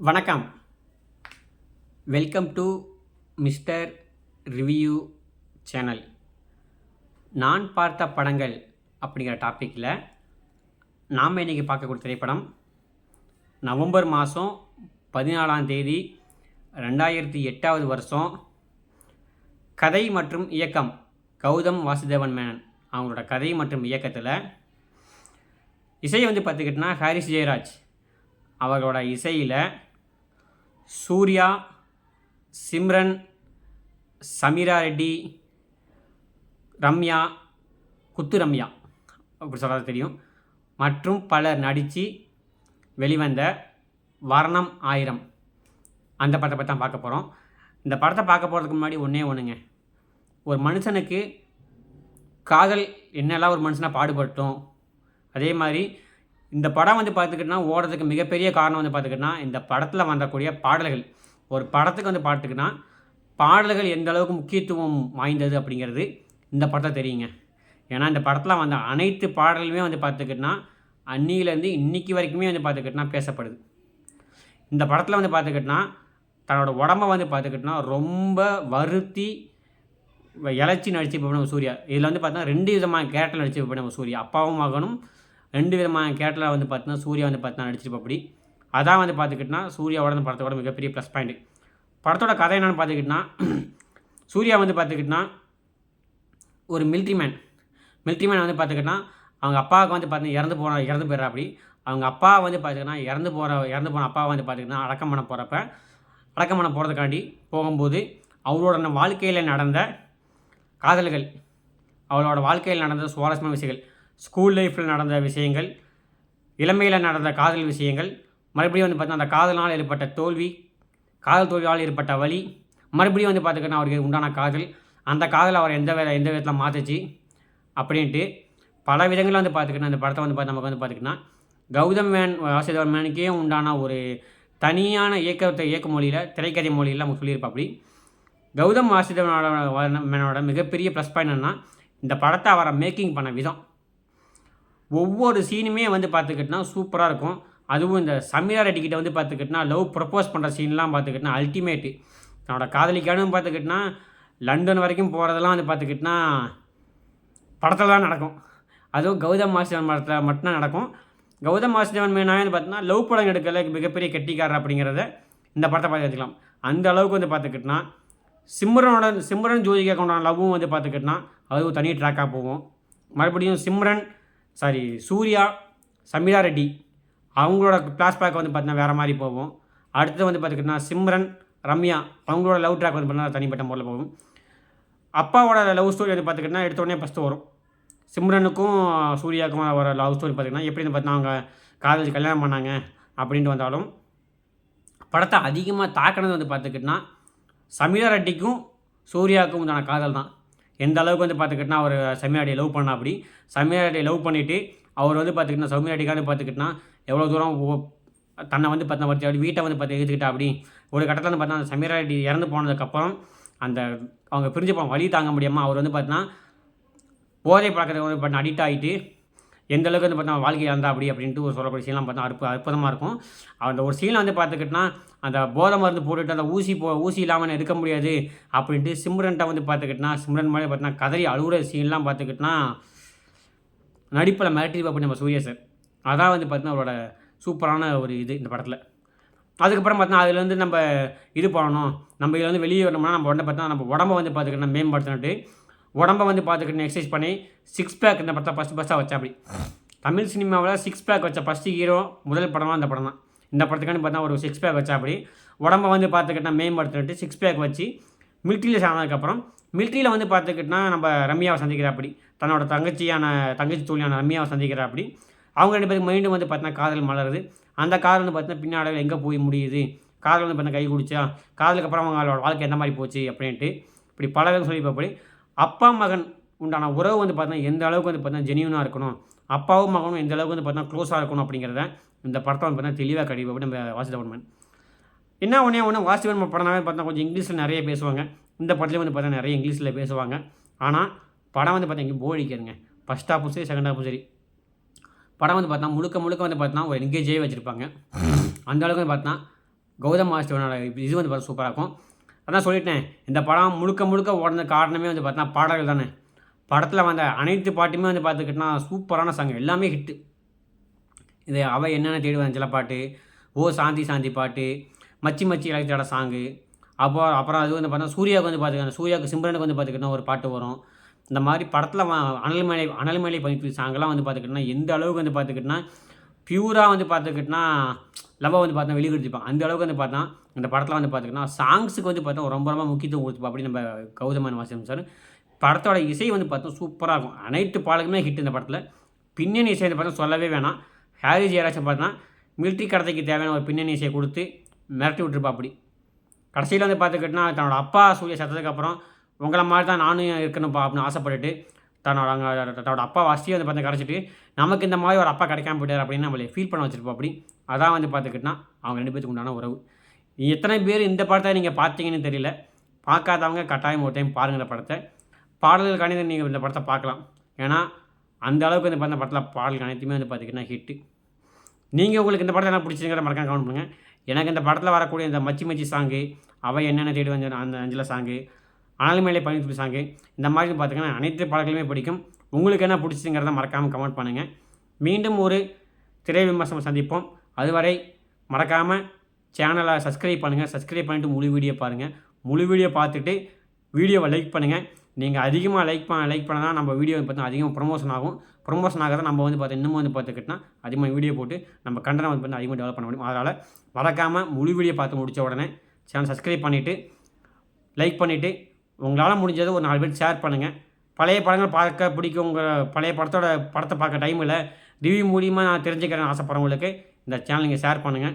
வணக்கம். Welcome to mister review channel நான் பார்த்த படங்கள் அப்படிங்கிற டாப்பிக்கில் நாம் இன்றைக்கி பார்க்கக்கூடிய திரைப்படம் நவம்பர் மாதம் பதினாலாம் தேதி ரெண்டாயிரத்தி எட்டாவது வருஷம் கதை மற்றும் இயக்கம் கௌதம் வாசுதேவன் மேனன் அவங்களோட கதை மற்றும் இயக்கத்தில் இசை வந்து பார்த்துக்கிட்டிங்கன்னா ஹாரிஸ் ஜெயராஜ் அவர்களோட இசையில் சூர்யா சிம்ரன் சமீரா ரெட்டி ரம்யா குத்து ரம்யா. அப்படி சொல்கிறது தெரியும். மற்றும் பலர் நடித்து வெளிவந்த வர்ணம் ஆயிரம். அந்த படத்தை பற்றி தான் பார்க்க போகிறோம் இந்த படத்தை பார்க்க போகிறதுக்கு முன்னாடி ஒன்றே ஒன்றுங்க ஒரு மனுஷனுக்கு காதல் என்னெல்லாம் ஒரு மனுஷனாக பாடுபட்டோம். அதே மாதிரி இந்த படம் வந்து பார்த்துக்கிட்டோன்னா ஓடுறதுக்கு மிகப்பெரிய காரணம் வந்து பார்த்துக்கிட்டோன்னா இந்த படத்தில் வந்தக்கூடிய பாடல்கள். ஒரு படத்துக்கு வந்து பார்த்துக்கிட்டோன்னா பாடல்கள் எந்த அளவுக்கு முக்கியத்துவம் வாய்ந்தது அப்படிங்கிறது இந்த படத்தை தெரியுங்க. ஏன்னா இந்த படத்தில் வந்த அனைத்து பாடல்களுமே வந்து பார்த்துக்கிட்டோன்னா அன்னியிலேருந்து இன்னைக்கு வரைக்குமே வந்து பார்த்துக்கிட்டோன்னா பேசப்படுது. இந்த படத்தில் வந்து பார்த்துக்கிட்டோன்னா தன்னோட உடம்ப வந்து பார்த்துக்கிட்டோன்னா ரொம்ப வருத்தி இலச்சி நடிச்சு நம்ம சூர்யா. இதில் வந்து பார்த்தோன்னா ரெண்டு விதமான கேரக்டர் நடிச்சு நம்ம சூர்யா. அப்பாவும் மகனும் ரெண்டு விதமான கேரக்டரில் வந்து பார்த்தீங்கன்னா சூர்யா வந்து பார்த்தீங்கன்னா நடிச்சிருப்பப்படி அதான் வந்து பார்த்துக்கிட்டோன்னா சூர்யாவோட அந்த படத்தோட மிகப்பெரிய ப்ளஸ் பாயிண்ட் படத்தோட கதை என்னென்னு பார்த்துக்கிட்டோன்னா சூர்யா வந்து பார்த்துக்கிட்டோன்னா ஒரு மிலிட்ரி மேன் மிலிட்ரி மேன் வந்து பார்த்துக்கிட்டோன்னா அவங்க அப்பாவுக்கு வந்து பார்த்தீங்கன்னா இறந்து போன இறந்து போயிடுறா அப்படி. அவங்க அப்பா வந்து பார்த்திங்கன்னா இறந்து போகிற இறந்து போன அப்பா வந்து பார்த்திங்கன்னா அடக்கம் பண்ண போகிறப்ப அடக்கம் பண்ண போகிறதுக்காண்டி போகும்போது அவரோட வாழ்க்கையில் நடந்த காதல்கள் அவளோட வாழ்க்கையில் நடந்த சுவாரஸ்யமான விஷயங்கள் ஸ்கூல் லைஃப்பில் நடந்த விஷயங்கள் இளமையில் நடந்த காதல் விஷயங்கள் மறுபடியும் வந்து பார்த்தீங்கன்னா அந்த காதலால் ஏற்பட்ட தோல்வி காதல் தோல்வியால் ஏற்பட்ட வழி மறுபடியும் வந்து பார்த்துக்கிட்டா அவருக்கு உண்டான காதல் அந்த காதல் அவர் எந்த வித எந்த விதத்தில் மாற்றுச்சு அப்படின்ட்டு பல விதங்களில் வந்து பார்த்துக்கிட்டா அந்த படத்தை வந்து பார்த்து நமக்கு வந்து பார்த்துக்கிட்டா கௌதம் மேன் வாசுதேவன் மேனுக்கே உண்டான ஒரு தனியான இயக்கத்தை இயக்க மொழியில் திரைக்கதை மொழியில் நமக்கு சொல்லியிருப்பா அப்படி கௌதம் வாசுதேவனோட மேனோட மிகப்பெரிய ப்ளஸ் பாயிண்ட் என்னன்னா இந்த படத்தை அவரை மேக்கிங் பண்ண விதம். ஒவ்வொரு சீனுமே வந்து பார்த்துக்கிட்டனா சூப்பராக இருக்கும். அதுவும் இந்த சமீரா ரெட்டிக்கிட்ட வந்து பார்த்துக்கிட்டனா லவ் ப்ரப்போஸ் பண்ணுற சீன்லாம் பார்த்துக்கிட்டனா அல்டிமேட்டு தன்னோட காதலிக்கானும் பார்த்துக்கிட்டனா லண்டன் வரைக்கும் போகிறதெல்லாம் வந்து பார்த்துக்கிட்டனா படத்தில் தான் நடக்கும். அதுவும் கௌதம் வாசுதேவன் படத்தில் மட்டும்தான் நடக்கும். கௌதம் வாசுதேவன் மேனாவே வந்து பார்த்தீங்கன்னா லவ் படம் எடுக்கல மிகப்பெரிய கெட்டிக்காரர் அப்படிங்கிறத இந்த படத்தை பார்த்து வச்சுக்கலாம் அந்த அளவுக்கு வந்து பார்த்துக்கிட்டனா சிம்ரனோட சிம்ரன் ஜோதிகா கொண்டான லவ்வும் வந்து பார்த்துக்கிட்டனா அதுவும் தனி ட்ராக்காக போகும். மறுபடியும் சிம்ரன் சாரி சூர்யா சமீரா ரெட்டி அவங்களோட ஃப்ளாஷ்பேக் வந்து பார்த்தீங்கன்னா வேறு மாதிரி போகும். அடுத்து வந்து பார்த்துக்கிட்டனா சிம்ரன் ரம்யா அவங்களோட லவ் ட்ராக் வந்து பார்த்தீங்கன்னா தனிப்பட்ட முறையில் போகும். அப்பாவோட லவ் ஸ்டோரி வந்து பார்த்துக்கிட்டனா எடுத்த உடனே ஃபஸ்ட்டு வரும். சிம்ரனுக்கும் சூர்யாவுக்கும் வர லவ் ஸ்டோரி பார்த்திங்கன்னா எப்படி வந்து பார்த்தீங்கன்னா அவங்க காலேஜ் கல்யாணம் பண்ணாங்க அப்படின்ட்டு வந்தாலும் படத்தை அதிகமாக தாக்கினது வந்து பார்த்துக்கிட்டனா சமீரா ரெட்டிக்கும் சூர்யாவுக்கும் உண்டான காதல் தான் எந்த அளவுக்கு வந்து பார்த்துக்கிட்டனா அவர் சமீரா லவ் பண்ணா அப்படி. சமீரா லவ் பண்ணிவிட்டு அவர் வந்து பார்த்துக்கிட்டா சௌமியா ரெட்டிக்கான பார்த்துக்கிட்டனா எவ்வளோ தூரம் தன்னை வந்து பார்த்தா வச்சு அப்படி வீட்டை வந்து பார்த்து எடுத்துக்கிட்டா அப்படி. ஒரு கட்டத்தில் வந்து பார்த்தா அந்த சமீரா இறந்து போனதுக்கப்புறம் அந்த அவங்க பிரிஞ்சு போன வழி தாங்க முடியாமல் அவர் வந்து பார்த்தீங்கன்னா போதை பழக்கத்தை வந்து பார்த்தா அடிக்ட் ஆகிட்டு எந்த அளவுக்கு வந்து பார்த்தா வாழ்க்கை இறந்தா அப்படி அப்படின்ட்டு ஒரு சொல்லக்கூடிய சீலாம் பார்த்தா அற்பு அற்புதமாக இருக்கும். அந்த ஒரு சீலை வந்து பார்த்துக்கிட்டனா அந்த போதை மருந்து போட்டுட்டு அந்த ஊசி போ ஊசி இல்லாமல் இருக்க முடியாது அப்படின்ட்டு சிம்ரன்ட்டை வந்து பார்த்துக்கிட்டனா சிம்ரன் மாதிரி பார்த்தீங்கன்னா கதறி அழுகுற சீன்லாம் பார்த்துக்கிட்டனா நடிப்பில் மிரட்டி பார்ப்போம் நம்ம சூரிய சார். அதான் வந்து பார்த்தீங்கன்னா அவரோட சூப்பரான ஒரு இது இந்த படத்தில். அதுக்கப்புறம் பார்த்தா அதுலேருந்து நம்ம இது பண்ணணும். நம்ம இதில் வந்து வெளியே வரணும்னா நம்ம உடனே பார்த்தா நம்ம உடம்ப வந்து பார்த்துக்கிட்டோம்னா மேம்படுத்தினட்டு உடம்ப வந்து பார்த்துக்கிட்டு எக்ஸசைஸ் பண்ணி சிக்ஸ் பேக் இந்த படத்தை ஃபஸ்ட்டு ஃபஸ்ட்டாக வச்சா அப்படி தமிழ் சினிமாவில் சிக்ஸ் பேக் வச்ச ஃபஸ்ட்டு ஹீரோ முதல் படமாக அந்த படம் தான் இந்த படத்துக்கான பார்த்தா ஒரு சிக்ஸ் பேக் வச்சா அப்படி உடம்ப வந்து பார்த்துக்கிட்டா மேம்படுத்திட்டு சிக்ஸ் பேக் வச்சு மிலிட்ரியில் சேர்ந்ததுக்கப்புறம் மிலிட்ரியில் வந்து பார்த்துக்கிட்டா நம்ம ரம்யாவை சந்திக்கிற அப்படி தன்னோட தங்கச்சியான தங்கச்சி தோழியான ரம்யாவை சந்திக்கிற அப்படி அவங்க ரெண்டு பேருக்கு மைண்டும் வந்து பார்த்தீங்கன்னா காதல் மலருது. அந்த காதல் வந்து பார்த்தீங்கன்னா பின்னாடி எங்கே போய் முடியுது? காதல் வந்து பார்த்தீங்கன்னா கை குடிச்சா? காதலுக்கு அப்புறம் அவங்களோட வாழ்க்கை எந்த மாதிரி போச்சு அப்படின்ட்டு இப்படி பல விதம் சொல்லி பார்ப்படி அப்பா மகன் உண்டான உறவு வந்து பார்த்தீங்கன்னா எந்த அளவுக்கு வந்து பார்த்தீங்கன்னா ஜெனியூனாக இருக்கணும் அப்பாவும் மகனும் எந்த அளவுக்கு வந்து பார்த்தீங்கன்னா க்ளோஸாக இருக்கணும் அப்படிங்கிறத இந்த படத்தை வந்து பார்த்தீங்கன்னா தெளிவாக கடிப்பாப்படி நம்ம வாசுதேவன் என்ன ஒன்றே ஒன்று வாசுதேவன் படம்னாவே பார்த்தா கொஞ்சம் இங்கிலீஷில் நிறைய பேசுவாங்க இந்த படத்துலேயும் வந்து பார்த்தீங்கன்னா நிறைய இங்கிலீஷில் பேசுவாங்க ஆனால் படம் வந்து பார்த்தீங்கன்னா போர் அடிக்காதுங்க ஃபஸ்ட் ஹாஃபும் சரி செகண்ட் ஹாஃபும் சரி படம் வந்து பார்த்தா முழுக்க முழுக்க வந்து பார்த்தா ஒரு என்கேஜே வச்சுருப்பாங்க அந்த அளவுக்கு வந்து பார்த்தா கௌதம் மாஸ்டரோட இது வந்து பார்த்தா சூப்பராக இருக்கும் அதான் சொல்லிட்டேன். இந்த படம் முழுக்க முழுக்க ஓடுன காரணமே வந்து பார்த்தீங்கன்னா பாடல்கள் தானே. படத்தில் வந்த அனைத்து பாட்டுமே வந்து பார்த்துக்கிட்டோன்னா சூப்பரான சாங் எல்லாமே ஹிட்டு இது அவள் என்னென்ன தேடி வந்த சில பாட்டு ஓ சாந்தி சாந்தி பாட்டு மச்சி மச்சி இலக்கத்தோட சாங்கு அப்போ அப்புறம் அது வந்து பார்த்தா சூர்யாவுக்கு வந்து பார்த்துக்கணும் சூர்யாவுக்கு சிம்ரனுக்கு வந்து பார்த்துக்கிட்டோம் ஒரு பாட்டு வரும். இந்த மாதிரி படத்தில் அனல்மலை அனல்மலை பதிப்பு சாங்கெல்லாம் வந்து பார்த்துக்கிட்டோன்னா எந்த அளவுக்கு வந்து பார்த்துக்கிட்டோன்னா பியூராக வந்து பார்த்துக்கிட்டோன்னா லவ்வை வந்து பார்த்தா வெளிப்படுத்திப்பான் அந்த அளவுக்கு வந்து பார்த்தா அந்த படத்தில் வந்து பார்த்திங்கன்னா சாங்ஸுக்கு வந்து பார்த்தா ரொம்ப ரொம்ப முக்கியத்துவம் கொடுத்து அப்படி நம்ம கௌதமன் வாசம் சார். படத்தோட இசை வந்து பார்த்தா சூப்பராக இருக்கும். அனைத்து பாடலுமே ஹிட் இந்த படத்தில். பின்னணி இசை வந்து பார்த்தா சொல்லவே வேணாம். ஹாரி ஜெயராஜன் பார்த்தா மிலிட்ரி கடத்தைக்கு தேவையான ஒரு பின்னணி இசையை கொடுத்து மிரட்டி விட்டுருப்பா அப்படி. கடைசியில் வந்து பார்த்துக்கிட்டோன்னா தன்னோட அப்பா சூரிய சத்ததுக்கப்புறம் உங்களை மாதிரி தான் நானும் இருக்கணும்ப்பா அப்படின்னு ஆசைப்பட்டுட்டு தன்னோட அங்கே தன்னோட அப்பா வசதியை வந்து பார்த்து கிடச்சிட்டு நமக்கு இந்த மாதிரி ஒரு அப்பா கிடைக்காம போயிட்டார் அப்படின்னு நம்மளை ஃபீல் பண்ண வச்சுருப்போம் அப்படி. அதான் வந்து பார்த்துக்கிட்டோன்னா அவங்க ரெண்டு பேத்துக்கு உண்டான உறவு. எத்தனை பேர் இந்த படத்தை நீங்கள் பார்த்தீங்கன்னு தெரியல. பார்க்காதவங்க கட்டாயம் ஒரு டைம் பாருங்கள் இந்த படத்தை. பாடல்கள் கணித நீங்கள் இந்த படத்தை பார்க்கலாம். ஏன்னா அந்த அளவுக்கு இந்த படம் படத்தில் பாடல்கள் அனைத்துமே வந்து பார்த்திங்கன்னா ஹிட்டு நீங்கள் உங்களுக்கு இந்த படத்தை என்ன பிடிச்சிங்கிற மறக்காம கமெண்ட் பண்ணுங்கள் எனக்கு இந்த படத்தில் வரக்கூடிய இந்த மச்சி மச்சி சாங்கு அவள் என்னென்ன தேடி வந்த அந்த அஞ்சல சாங்கு அனல் மேலே பனித்துளி சாங்கு இந்த மாதிரி பார்த்திங்கன்னா அனைத்து பாடல்களுமே பிடிக்கும். உங்களுக்கு என்ன பிடிச்சிங்கிறத மறக்காமல் கமெண்ட் பண்ணுங்கள் மீண்டும் ஒரு திரை விமர்சனம் சந்திப்போம். அதுவரை மறக்காமல் சேனலை சப்ஸ்கிரைப் பண்ணுங்கள் சப்ஸ்கிரைப் பண்ணிட்டு முழு வீடியோ பாருங்கள் முழு வீடியோ பார்த்துட்டு வீடியோவை லைக் பண்ணுங்கள் நீங்கள் அதிகமாக லைக் பண்ண லைக் பண்ண தான் நம்ம வீடியோ பார்த்தீங்கன்னா அதிகமாக ப்ரொமோஷன் ஆகும். ப்ரொமோஷன் ஆகிறத நம்ம வந்து பார்த்து இன்னமும் வந்து பார்த்துக்கிட்டோம்னா அதிகமாக வீடியோ போட்டு நம்ம கண்டனம் வந்து பார்த்து அதிகமாக டெவலப் பண்ண முடியும். அதனால் மறக்காமல் முழு வீடியோ பார்த்து முடித்த உடனே சேனல் சப்ஸ்கிரைப் பண்ணிவிட்டு லைக் பண்ணிவிட்டு உங்களால் முடிஞ்சதை ஒரு நாலு பேர் ஷேர் பண்ணுங்கள் பழைய படங்கள் பார்க்க பிடிக்கும் உங்கள் பழைய படத்தோட படத்தை பார்க்க டைமில் ரிவ்யூ மூலியமாக நான் தெரிஞ்சுக்கிறேன் ஆசைப்படுறவங்களுக்கு இந்த சேனல் நீங்கள் ஷேர் பண்ணுங்கள்